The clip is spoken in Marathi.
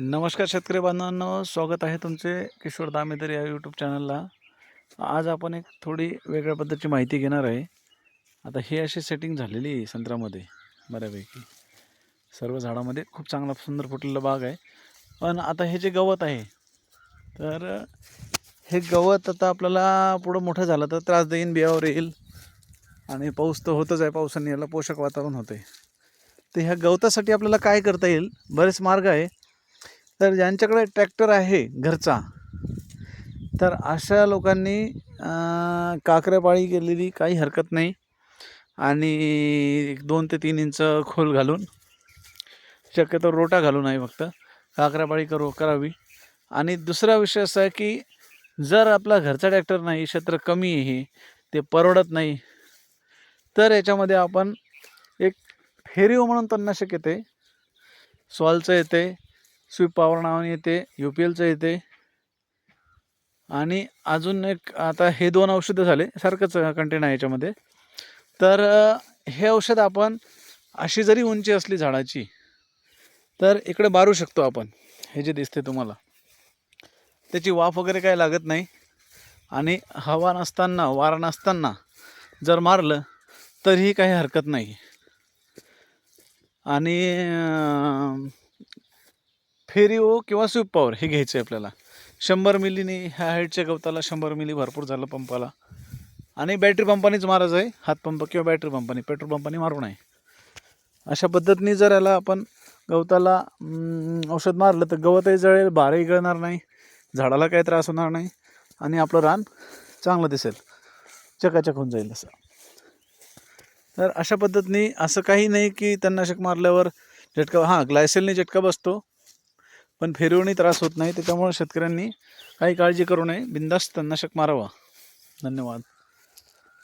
नमस्कार शेतकरी बांधवांनो स्वागत आहे तुमचे किशोर दामेदर या यूट्यूब चॅनलला आज आपण एक थोडी वेगळ्या पद्धतीची माहिती घेणार आहे. आता ही अशी सेटिंग झालेली आहे संत्र्यामध्ये बऱ्यापैकी. सर्व झाडामध्ये खूप चांगला सुंदर फुटलेला बाग आहे. पण आता हे जे गवत आहे तर हे गवत आता आपल्याला पुढं मोठं झालं तर त्रास देईन बियावर येईल. आणि पाऊस तर होतच आहे पावसाने याला पोषक वातावरण होते तर ह्या गवतासाठी आपल्याला काय करता येईल? बरेच मार्ग आहे. तर ज्यांच्याकडे ट्रॅक्टर आहे घरचा तर अशा लोकांनी काकऱ्यापाळी केलेली काही हरकत नाही. आणि एक दोन ते तीन इंच खोल घालून शक्यतो रोटा घालू नाही फक्त. काकऱ्यापाळी करू करावी. आणि दुसरा विषय असा आहे की जर आपला घरचा ट्रॅक्टर नाही क्षेत्र कमी आहे ते परवडत नाही तर याच्यामध्ये आपण एक फेरीव म्हणून तणनाशक येते सॉलचं येते स्वीप पॉवर नावाने येते यू पी एलचं येते. आणि अजून एक आता हे दोन औषधं झाले सारखंच कंटेन आहे याच्यामध्ये. तर हे औषध आपण अशी जरी उंची असली झाडाची तर इकडे मारू शकतो आपण. हे जे दिसते तुम्हाला. त्याची वाफ वगैरे काय लागत नाही. आणि हवा नसताना वारा नसताना जर मारलं तरीही काही हरकत नाही. आणि फेरिओ हो किंवा स्वीप पॉवर हे घ्यायचं आहे आपल्याला. शंभर मिलीने ह्या हाईटच्या गवताला शंभर मिली भरपूर झालं पंपाला. आणि बॅटरी पंपानेच मारायचं आहे हातपंप किंवा बॅटरी पंपाने. पेट्रोल पंपाने मारू नये. अशा पद्धतीने जर याला आपण गवताला औषध मारलं तर गवतही जळेल बारही गळणार नाही झाडाला काही त्रास होणार नाही आणि आपलं रान चांगलं दिसेल. चकाचक होऊन जाईल असं. तर अशा पद्धतीने असं काही नाही की तणनाशक मारल्यावर झटका हां ग्लायसेलने झटका बसतो. पण फिरवणी त्रास होत नाही त्याच्यामुळे शेतकऱ्यांनी काही काळजी करू नये. बिंदास्त तणनाशक मारावा. धन्यवाद.